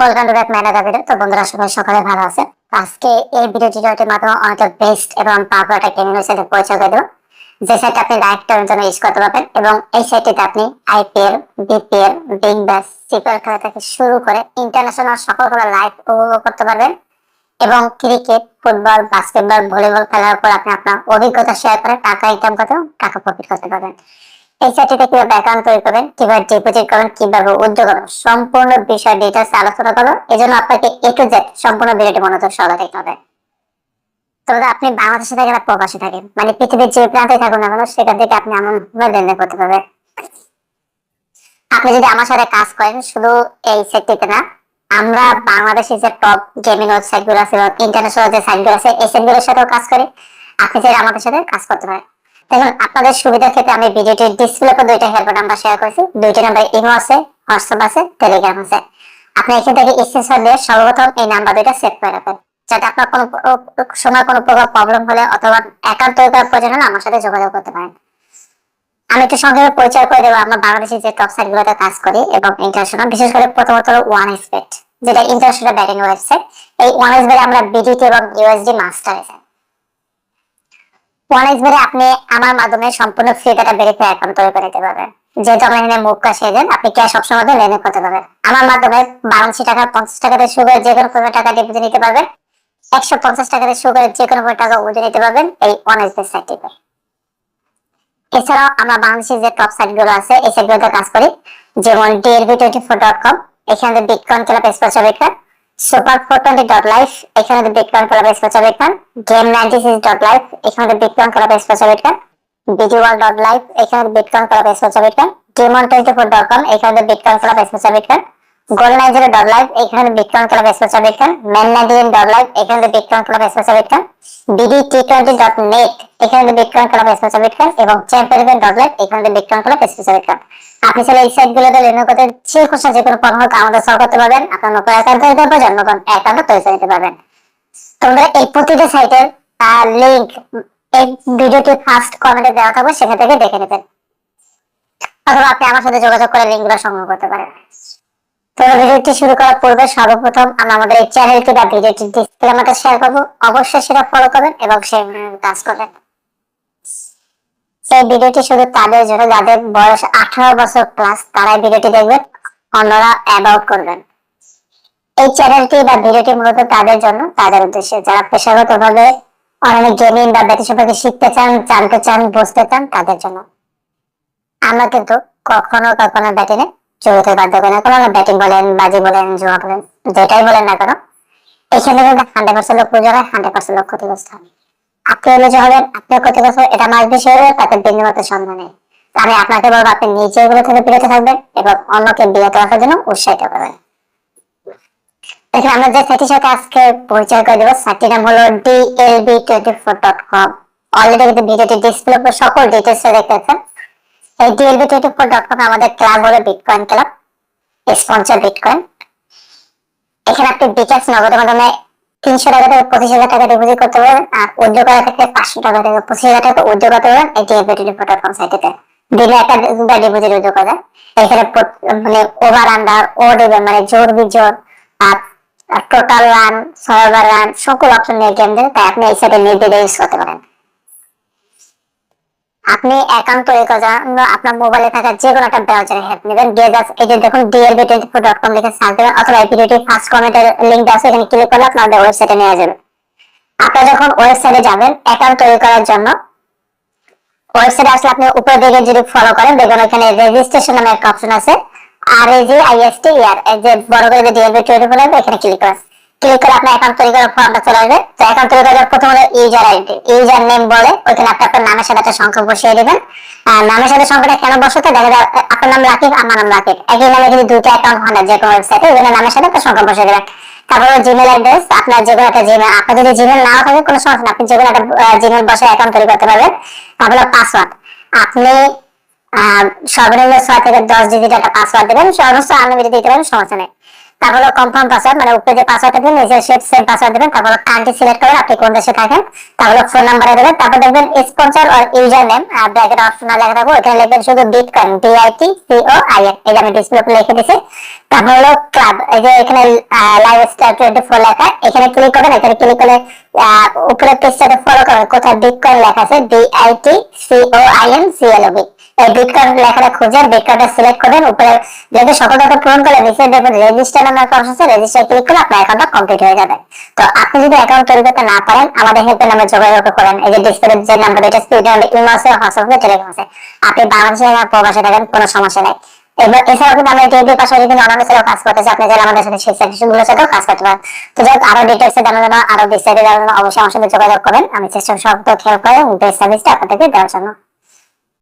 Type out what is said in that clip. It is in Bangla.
Welcome to back manager video তো বন্ধুরা সবাই সকালে ভালো আছে। আজকে এই ভিডিও টিউটোরিয়ালটির মাধ্যমে অনেকটা বেস্ট এবং পাওয়ারফুল একটা গেমিং সাথে পরিচয় করে দেবো। যে সাইটটা আপনি লাইভ টাইমের জন্য ইউজ করতে পারবেন এবং এই সাইটটিতে আপনি IPL BPL big bash CPL খেলা থেকে শুরু করে ইন্টারন্যাশনাল সকল খেলা লাইভ উপভোগ করতে পারবেন এবং ক্রিকেট ফুটবল বাস্কেটবল ভলিবল খেলার উপর আপনি আপনার অভিজ্ঞতা শেয়ার করে টাকা ইনকাম করতে টাকা প্রফিট করতে পারবেন। এই সাইটটিতে কীভাবে অ্যাকাউন্ট তৈরি করবেন? কীভাবে ডিপোজিট করবেন? কীভাবে উদ্যোগ করবেন? সম্পূর্ণ বিষয় ডিটেলস আলোচনা করব। এই জন্য আপনাকে এ টু জেড সম্পূর্ণ ভিডিওটি মনোযোগ সহকারে দেখতে হবে। তবে আপনি বাংলাদেশে থাকেন আর প্রবাসী থাকেন? মানে পৃথিবীর যে প্রান্তে থাকুন না কেন, সেখান থেকে আপনি এমন লেনদেন করতে পারবেন। আপনি যদি আমার সাথে কাজ করেন, শুধু এই সেক্টরতে না, আমরা বাংলাদেশের যে টপ গেমিং ওয়েবসাইটগুলো আছে ইন্টারন্যাশনাল যে সাইটগুলো আছে, এই সাইটগুলোর সাথেও কাজ করে। আপনি চাইলে আমাদের সাথে কাজ করতে পারেন। দেখুন আপনাদের সুবিধার ক্ষেত্রে আমি ভিডিওটির ডিসপ্লে করে দুইটা হেল্প নাম্বার শেয়ার করেছি। দুইটা নাম্বার ইমো আছে হোয়াটসঅ্যাপ আছে টেলিগ্রাম আছে। আপনি এখান থেকে স্ক্রিনশট দিয়ে সর্বপ্রথম এই নাম্বার দুইটা সেভ করে রাখবেন। যাতে আপনার কোনো সময় কোনো প্রকার প্রবলেম হলে অথবা অ্যাকাউন্ট তৈরি করার প্রয়োজন হলে আমার সাথে যোগাযোগ করতে পারেন। আমি একটু সংক্ষেপে পরিচয় করে দেবো, আমরা বাংলাদেশের যে টপ সাইট গুলোতে কাজ করি এবং ইন্টারন্যাশনাল বিশেষ করে প্রথমত ওয়ান এক্সপেট যেটা ইন্টারন্যাশনাল ব্যাটিং ওয়েবসাইট এই ওয়ান এক্সপেটে আমরা বিডিটি এবং ইউএসডি মাস্টার আছে ওয়ান আপনি আমার মাধ্যমে সম্পূর্ণ ভেরিফাই অ্যাকাউন্ট তৈরি করে পারবেন। যেহেতু এখানে মুখ আপনি ক্যাশ সবসময় মধ্যে লেনদেন করতে পারবেন। আমার মাধ্যমে বারাণসী টাকা, পঞ্চাশ টাকাতে করে যে কোনো পরিমাণ টাকা ডিপোজিট নিতে পারবেন। একশো পঞ্চাশ টাকাতে করে যে কোনো পরিমাণ টাকা উঠে নিতে পারবেন এই ওয়ান এক্সপেট সাইটটিতে এছাড়াও আমরা বাংলাদেশের যে টপ সাইটগুলো আছে, এই সাইট গুলোতে কাজ করি, যেমন DLB twenty four dot com এখানে bitcoin bitcoin super four dot life এখানে bitcoin club special bitcoin game life এখানে bitcoin club special bitcoin BD wall dot life এখানে bitcoin club special bitcoin demon twenty four dot com এখানে bitcoin club special bitcoin gold nine dot life এখানে বিটকয়েন ক্লাব ডট লাইফ এখানে bitcoin club T twenty dot net এখানে বিটকয়েন ক্লাব এবং চ্যাম্পিয়ন ডট লাইফ এখানে বিটকয়েন ক্লাব আপনি চাইলে এই সাইট গুলোতে লেনদেন করতে যে কোনো আমাদের করতে পারবেন। আপনার নতুন তৈরি নতুন তৈরি পারবেন। তোমরা এই প্রতিটা সাইটের লিংক এই ভিডিওটি ফার্স্ট কমেন্টে দেওয়া থাকবে, সেখান থেকে দেখে নেবেন। অথবা আপনি আমার সাথে যোগাযোগ করে লিঙ্কগুলো সংগ্রহ করতে পারেন। তো ভিডিওটি শুরু বা তাদের জন্য মূলত তাদের জন্য, তাদের উদ্দেশ্যে। যারা পেশাগত ভাবে অনেক গেমিং বা ব্যাটি সম্পর্কে শিখতে চান, জানতে চান, বুঝতে চান, তাদের জন্য। আমরা কিন্তু কখনো কখনো ব্যাটিংয়ে জড়িত বাধ্য করি না কোনো ব্যাটিং বলেন, বাজি বলেন, জুয়া বলেন, যেটাই বলেন না কেন, এখানে কিন্তু হান্ড্রেড পার্সেন্ট লোক পুজো হয় হান্ড্রেড পার্সেন্ট লোক ক্ষতিগ্রস্ত হয়। আপনি যে হবেন আপনার ক্ষতিগ্রস্ত এটা মাস বেশি হবে তাতে বিন্দুমাত্র সন্দেহ নেই। আমি আপনাকে বলব, আপনি নিজে এগুলো থেকে বিরত থাকবেন এবং অন্যকে বিরত রাখার জন্য উৎসাহিত করবেন। দেখেন, আমরা যে সাইটের সাথে আজকে পরিচয় করে দেবো, সাইটটির নাম হলো DLB twenty four dot com already কিন্তু ভিডিওটি ডিসপ্লে সকল ডিটেলস দেখতে পাচ্ছেন। এই DLB twenty four dot com, আমাদের ক্লাব হলো বিটকয়েন ক্লাব স্পন্সর বিটকয়েন এখানে আপনি বিকাশ মাধ্যমে তিনশো টাকা থেকে পঁচিশ হাজার টাকা ডিপোজিট করতে পারবেন, আর উদ্যোগ করা থেকে পাঁচশো টাকা থেকে পঁচিশ হাজার টাকা উদ্যোগ করতে পারবেন এই DLB twenty four dot com দিনে একটা ডিপোজিট উদ্যোগ করা যায়। এখানে মানে ওভার আন্ডার ও দিবে মানে জোর বিজোর, আর টোটাল রান সার্ভার রান সকল অপশন নিয়ে গেম দেবে, তাই আপনি এই সাইটে নির্বিঘ্নে ইউজ করতে পারেন। আপনি অ্যাকাউন্ট তৈরি করার আপনার মোবাইলে থাকা যে কোনো একটা ব্রাউজারে হেল্প নেবেন। জাস্ট এই যে দেখুন DLB twenty four dot com লিখে সার্চ দেবেন, অথবা এই ভিডিওটি ফার্স্ট কমেন্টের লিঙ্ক আছে, এখানে ক্লিক করলে আপনাদের ওয়েবসাইটে নিয়ে যাবে। আপনারা যখন ওয়েবসাইটে যাবেন অ্যাকাউন্ট তৈরি করার জন্য ওয়েবসাইটে আসলে আপনি উপরে দিকে যদি ফলো করেন, দেখবেন ওখানে রেজিস্ট্রেশন নামে একটা অপশন আছে আর এই যে আইএসটি ইয়ার এই যে বড় করে যে ডিএলবি টোয়েন্টি ফোর লাগবে এখানে ক্লিক করেন। ক্লিক করে অ্যাকাউন্ট তৈরি করার ফর্মটা চলে আসবে। তো অ্যাকাউন্ট তৈরি করার প্রথম হলো ইউজার আইডি ইউজার নেম বলে ওইখানে আপনি আপনার নামের সাথে একটা বসিয়ে নামের সাথে সংখ্যাটা কেন বসাতে দেখা যায় আপনার নাম রাকিব, আমার নাম রাকিব। একই নামে যদি দুইটা অ্যাকাউন্ট হয় না যে কোনো ওয়েবসাইটে নামের সাথে একটা সংখ্যা বসিয়ে দেবেন। তারপরে জিমেল অ্যাড্রেস আপনার যে কোনো একটা জিমেল আপনার যদি জিমেল থাকে, কোনো সমস্যা আপনি যে কোনো একটা জিমেল বসে অ্যাকাউন্ট তৈরি করতে পারবেন। তারপরে পাসওয়ার্ড আপনি সর্বনিম্ন ছয় থেকে দশ ডিজিট একটা পাসওয়ার্ড দেবেন। সর্বোচ্চ আনলিমিটেড দিতে পারেন, সমস্যা নেই। তারপর কনফার্ম পাসওয়ার্ড মানে উপরে যে পাসওয়ার্ডটা দিবেন নিজের সেট সেম পাসওয়ার্ড দিবেন তারপর কান্ট্রি সিলেক্ট করবেন আপনি কোন দেশে থাকেন তারপর ফোন নাম্বারে দেবেন তারপর দেখবেন স্পন্সর অর ইউজার নেম আর ব্র্যাকেট অপশন লেখা থাকবে এখানে লিখবেন শুধু bitcoin B I T C O I N এই যে আমি ডিসপ্লে উপরে লিখে দিয়েছি তারপর হলো ক্লাব এই যে এখানে লাইভ স্টার টোয়েন্টি ফোর লেখা এখানে ক্লিক করবেন এখানে ক্লিক আহ, উপরে পেজটাতে ফলো করবেন কোথায় বিটকয়েন লেখা আছে B I T C O I N C L O B এই বিটকয়েন লেখাটা খুঁজে বিটকয়েনটা সিলেক্ট করবেন উপরে যদি সকল তথ্য পূরণ করলে নিচে দেখবেন রেজিস্টার নামে একটা রেজিস্টার ক্লিক আপনার অ্যাকাউন্টটা কমপ্লিট হয়ে যাবে। তো আপনি যদি অ্যাকাউন্ট তৈরি করতে না পারেন আমাদের হেল্পের নামে যোগাযোগ করেন। এই যে যে নাম্বার এটা স্পিড আছে হোয়াটসঅ্যাপ টেলিগ্রাম আছে। আপনি বাংলাদেশে না প্রবাসে থাকেন কোনো সমস্যা নাই। এবার এছাড়াও কিন্তু আমরা অন্যান্য কাজ আপনি চাইলে আমাদের সাথে সেই সাথেও কাজ করতে পারেন। তো যাই হোক, ডিটেলস জানার জন্য বিস্তারিত জানার জন্য অবশ্যই আমার সাথে যোগাযোগ করবেন। আমি চেষ্টা সব করে বেস্ট সার্ভিসটা আপনাদেরকে দেওয়ার জন্য।